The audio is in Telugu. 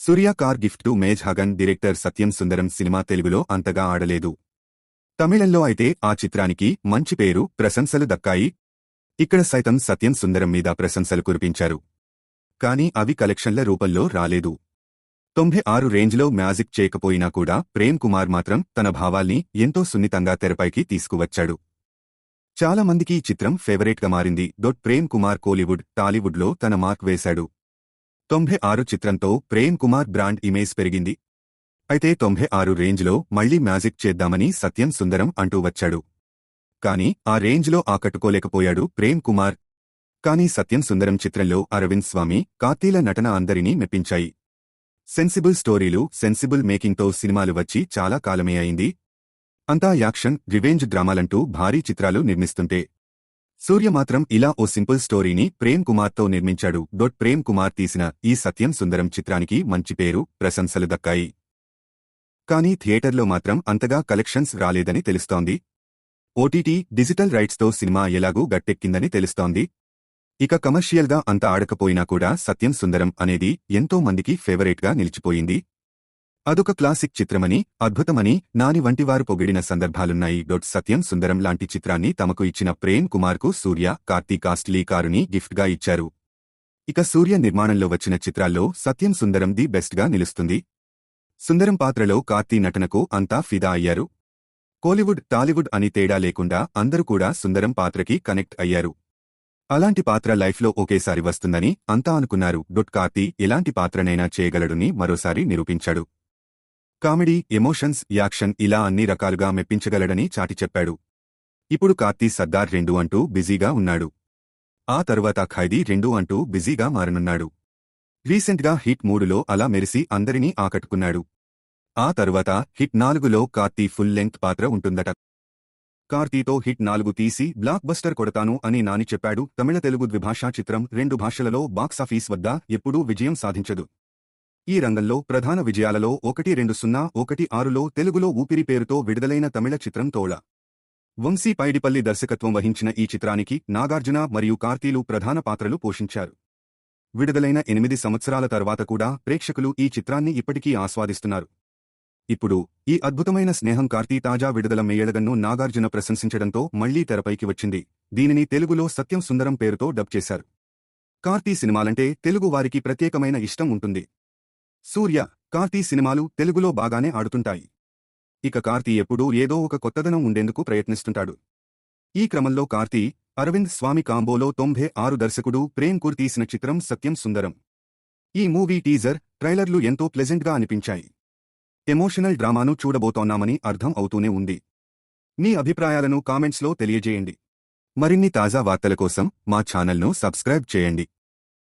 Surya car gift to maze హగన్ director Sathyam Sundaram cinema తెలుగులో అంతగా ఆడలేదు. తమిళంలో అయితే ఆ చిత్రానికి మంచి పేరు ప్రశంసలు దక్కాయి. ఇక్కడ సైతం సత్యం సుందరం మీద ప్రశంసలు కురిపించారు. కానీ అవి కలెక్షన్ల రూపంలో రాలేదు. తొంభై ఆరు రేంజ్లో మ్యాజిక్ చేయకపోయినా కూడా ప్రేమ్ కుమార్ మాత్రం తన భావాల్ని ఎంతో సున్నితంగా తెరపైకి తీసుకువచ్చాడు. చాలా మందికి ఈ చిత్రం ఫేవరెట్గా మారింది. డొట్ ప్రేమ్ కుమార్ కోలీవుడ్ టాలీవుడ్లో తన మార్క్ వేశాడు. తొంభై ఆరు చిత్రంతో ప్రేమ్ కుమార్ బ్రాండ్ ఇమేజ్ పెరిగింది. అయితే తొంభై ఆరు రేంజ్లో మళ్ళీ మ్యాజిక్ చేద్దామని సత్యం సుందరం అంటూ వచ్చాడు. కాని ఆ రేంజ్లో ఆకట్టుకోలేకపోయాడు ప్రేమ్ కుమార్. కాని సత్యం సుందరం చిత్రంలో అరవింద్ స్వామి కార్తీల నటన అందరినీ మెప్పించాయి. సెన్సిబుల్ స్టోరీలు సెన్సిబుల్ మేకింగ్తో సినిమాలు వచ్చి చాలా కాలమే అయింది. అంతా యాక్షన్ రివెంజ్ డ్రామాలంటూ భారీ చిత్రాలు నిర్మిస్తుంటే సూర్య మాత్రం ఇలా ఓ సింపుల్ స్టోరీని ప్రేమ్ కుమార్తో నిర్మించాడు. డొట్ ప్రేమ్ కుమార్ తీసిన ఈ సత్యం సుందరం చిత్రానికి మంచి పేరు ప్రశంసలు దక్కాయి. కానీ థియేటర్లో మాత్రం అంతగా కలెక్షన్స్ రాలేదని తెలుస్తోంది. ఓటీటీ డిజిటల్ రైట్స్తో సినిమా ఎలాగూ గట్టెక్కిందని తెలుస్తోంది. ఇక కమర్షియల్గా అంత ఆడకపోయినా కూడా సత్యం సుందరం అనేది ఎంతో మందికి ఫేవరెట్గా నిలిచిపోయింది. అదొక క్లాసిక్ చిత్రమని అద్భుతమని నాని వంటివారు పొగిడిన సందర్భాలున్నాయి. డొట్ సత్యం సుందరం లాంటి చిత్రాన్ని తమకు ఇచ్చిన ప్రేమ్ కుమార్కు సూర్య కార్తీ కాస్ట్లీ కారుని గిఫ్ట్గా ఇచ్చారు. ఇక సూర్య నిర్మాణంలో వచ్చిన చిత్రాల్లో సత్యం సుందరం ది బెస్ట్గా నిలుస్తుంది. సుందరం పాత్రలో కార్తీ నటనకు అంతా ఫిదా అయ్యారు. కోలీవుడ్ టాలీవుడ్ అని తేడా లేకుండా అందరూ కూడా సుందరం పాత్రకి కనెక్ట్ అయ్యారు. అలాంటి పాత్ర లైఫ్లో ఒకేసారి వస్తుందని అంతా అనుకున్నారు. డొట్ కార్తీ ఎలాంటి పాత్రనైనా చేయగలడుని మరోసారి నిరూపించాడు. కామెడీ ఎమోషన్స్ యాక్షన్ ఇలా అన్ని రకాలుగా మెప్పించగలడని చాటి చెప్పాడు. ఇప్పుడు కార్తీ సర్దార్ రెండు అంటూ బిజీగా ఉన్నాడు. ఆ తరువాత ఖైదీ రెండు అంటూ బిజీగా మారనున్నాడు. రీసెంట్గా హిట్ మూడులో అలా మెరిసి అందరినీ ఆకట్టుకున్నాడు. ఆ తరువాత హిట్ నాలుగులో కార్తీ ఫుల్ లెంగ్త్ పాత్ర ఉంటుందట. కార్తీతో హిట్ నాలుగు తీసి బ్లాక్ బస్టర్ కొడతాను అని నాని చెప్పాడు తమిళ తెలుగు ద్విభాషా చిత్రం రెండు భాషలలో బాక్సాఫీస్ వద్ద ఎప్పుడూ విజయం సాధించదు. ఈ రంగంలో ప్రధాన విజయాలలో ఒకటి రెండు సున్నా ఒకటి ఆరులో తెలుగులో ఊపిరి పేరుతో విడుదలైన తమిళ చిత్రం తోళ. వంశీ పైడిపల్లి దర్శకత్వం వహించిన ఈ చిత్రానికి నాగార్జున మరియు కార్తీలు ప్రధాన పాత్రలు పోషించారు. విడుదలైన ఎనిమిది సంవత్సరాల తర్వాత కూడా ప్రేక్షకులు ఈ చిత్రాన్ని ఇప్పటికీ ఆస్వాదిస్తున్నారు. ఇప్పుడు ఈ అద్భుతమైన స్నేహం కార్తీ తాజా విడుదల మేయడగన్ను నాగార్జున ప్రశంసించడంతో మళ్ళీ తెరపైకి వచ్చింది. దీనిని తెలుగులో సత్యం సుందరం పేరుతో డబ్ చేశారు. కార్తీ సినిమాలంటే తెలుగు వారికి ప్రత్యేకమైన ఇష్టం ఉంటుంది. సూర్య కార్తీ సినిమాలు తెలుగులో బాగానే ఆడుతుంటాయి. ఇక కార్తీ ఎప్పుడూ ఏదో ఒక కొత్తదనం ఉండేందుకు ప్రయత్నిస్తుంటాడు. ఈ క్రమంలో కార్తీ అరవింద్ స్వామి కాంబోలో తొంభై ఆరు దర్శకుడు ప్రేమ్ కుర్ తీసిన చిత్రం సత్యం సుందరం. ఈ మూవీ టీజర్ ట్రైలర్లు ఎంతో ప్లెజెంట్గా అనిపించాయి. ఎమోషనల్ డ్రామాను చూడబోతోన్నామని అర్థం అవుతూనే ఉంది. మీ అభిప్రాయాలను కామెంట్స్లో తెలియజేయండి. మరిన్ని తాజా వార్తల కోసం మా ఛానల్ను సబ్స్క్రైబ్ చేయండి.